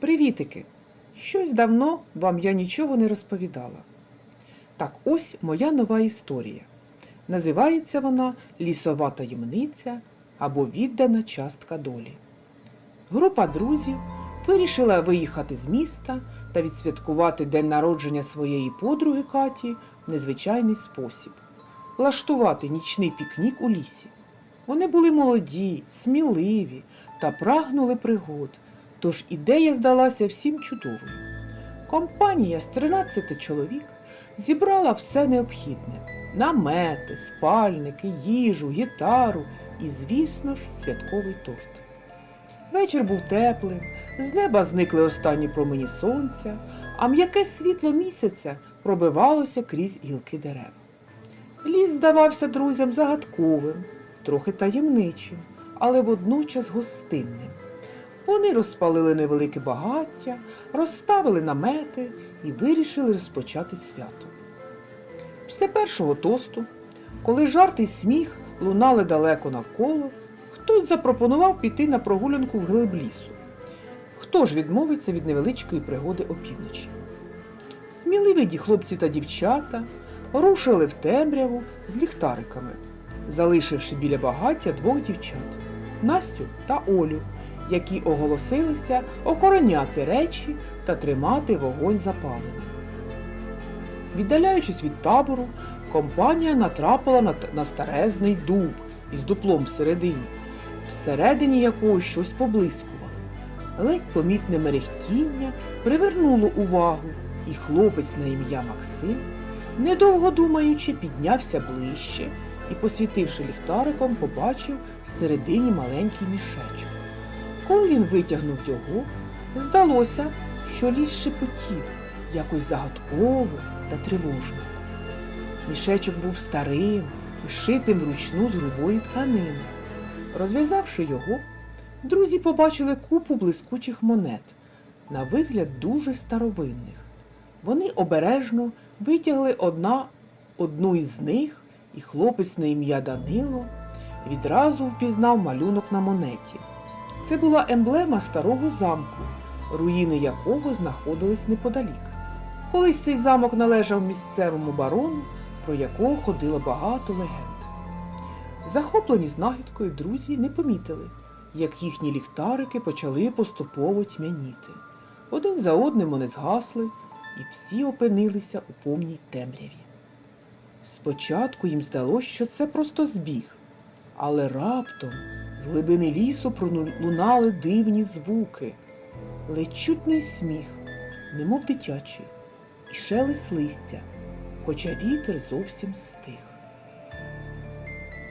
Привітики! Щось давно вам я нічого не розповідала. Так ось моя нова історія. Називається вона Лісова таємниця або Віддана частка долі. Група друзів вирішила виїхати з міста та відсвяткувати день народження своєї подруги Каті в незвичайний спосіб влаштувати нічний пікнік у лісі. Вони були молоді, сміливі та прагнули пригод, тож ідея здалася всім чудовою. Компанія з 13 чоловік зібрала все необхідне: намети, спальники, їжу, гітару і, звісно ж, святковий торт. Вечір був теплим, з неба зникли останні промені сонця, а м'яке світло місяця пробивалося крізь гілки дерев. Ліс здавався друзям загадковим, трохи таємничим, але водночас гостинним. Вони розпалили невелике багаття, розставили намети і вирішили розпочати свято. Після першого тосту, коли жарт і сміх лунали далеко навколо, хтось запропонував піти на прогулянку в глиб лісу. Хто ж відмовиться від невеличкої пригоди опівночі? Сміливі хлопці та дівчата рушили в темряву з ліхтариками, залишивши біля багаття двох дівчат Настю та Олю, які оголосилися охороняти речі та тримати вогонь запаленим. Віддаляючись від табору, компанія натрапила на, на старезний дуб із дуплом всередині, всередині якого щось поблискувало. Ледь помітне мерехтіння привернуло увагу, і хлопець на ім'я Максим, недовго думаючи, піднявся ближче і, посвітивши ліхтариком, побачив всередині маленький мішечок. Коли він витягнув його, здалося, що ліс шепотів якось загадково та тривожно. Мішечок був старим шитим вручну з грубої тканини. Розв'язавши його, друзі побачили купу блискучих монет, на вигляд дуже старовинних. Вони обережно витягли одна одну із них, і хлопець на ім'я Данило відразу впізнав малюнок на монеті. Це була емблема старого замку, руїни якого знаходились неподалік. Колись цей замок належав місцевому барону, про якого ходило багато легенд. Захоплені знахідкою друзі не помітили, як їхні ліхтарики почали поступово тьмяніти. Один за одним вони згасли, і всі опинилися у повній темряві. Спочатку їм здалося, що це просто збіг, але раптом з глибини лісу пролунали дивні звуки, ледь чутний сміх, немов дитячий, і шелест листя, хоча вітер зовсім стих.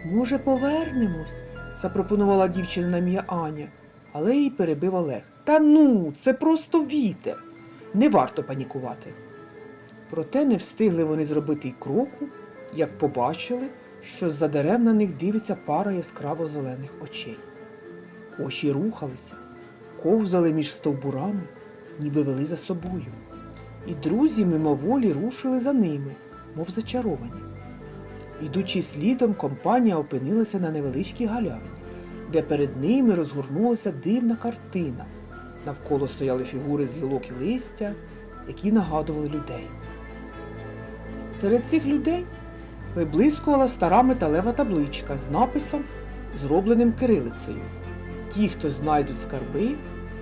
Може, повернемось? запропонувала дівчина на ім'я Аня, але її перебив Олег. Та ну, це просто вітер. Не варто панікувати. Проте не встигли вони зробити й кроку, як побачили, що з-за дерев на них дивиться пара яскраво зелених очей. Очі рухалися, ковзали між стовбурами, ніби вели за собою. І друзі мимоволі рушили за ними, мов зачаровані. Ідучи слідом, компанія опинилася на невеличкій галявині, де перед ними розгорнулася дивна картина. Навколо стояли фігури з гілок і листя, які нагадували людей. Серед цих людей виблискувала стара металева табличка з написом, зробленим кирилицею. Ті, хто знайдуть скарби,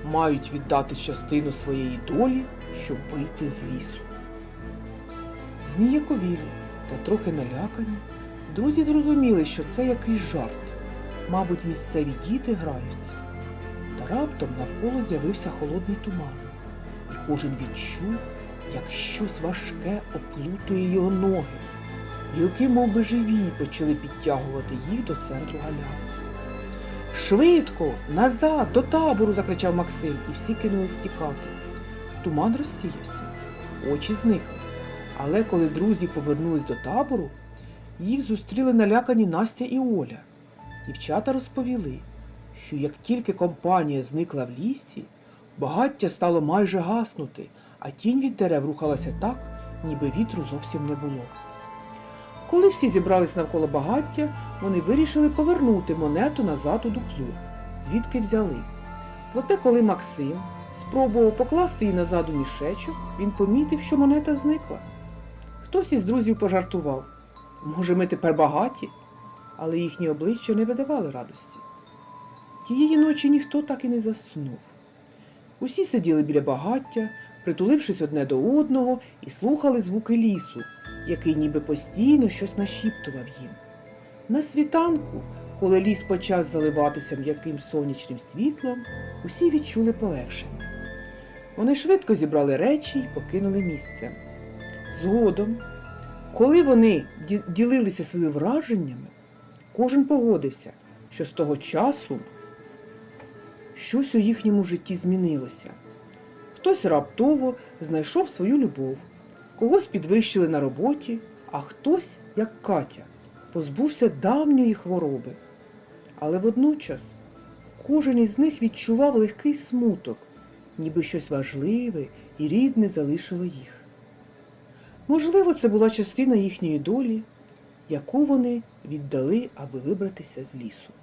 мають віддати частину своєї долі, щоб вийти з лісу. Зніяковілі та трохи налякані, друзі зрозуміли, що це якийсь жарт. Мабуть, місцеві діти граються. Та раптом навколо з'явився холодний туман, і кожен відчув, як щось важке оплутує його ноги. Гілки, мов би живі, почали підтягувати їх до центру галяви. Швидко, назад, до табору, закричав Максим, і всі кинулись тікати. Туман розсіявся, очі зникли. Але коли друзі повернулись до табору, їх зустріли налякані Настя і Оля. Дівчата розповіли, що як тільки компанія зникла в лісі, багаття стало майже гаснути, а тінь від дерев рухалася так, ніби вітру зовсім не було. Коли всі зібрались навколо багаття, вони вирішили повернути монету назад у дупло, звідки взяли. Проте, коли Максим спробував покласти її назад у мішечок, він помітив, що монета зникла. Хтось із друзів пожартував. Може, ми тепер багаті? Але їхні обличчя не видавали радості. Тієї ночі ніхто так і не заснув. Усі сиділи біля багаття, притулившись одне до одного, і слухали звуки лісу, який ніби постійно щось нашіптував їм. На світанку, коли ліс почав заливатися м'яким сонячним світлом, усі відчули полегшення. Вони швидко зібрали речі й покинули місце. Згодом, коли вони ділилися своїми враженнями, кожен погодився, що з того часу щось у їхньому житті змінилося. Хтось раптово знайшов свою любов, когось підвищили на роботі, а хтось, як Катя, позбувся давньої хвороби. Але водночас кожен із них відчував легкий смуток, ніби щось важливе і рідне залишило їх. Можливо, це була частина їхньої долі, яку вони віддали, аби вибратися з лісу.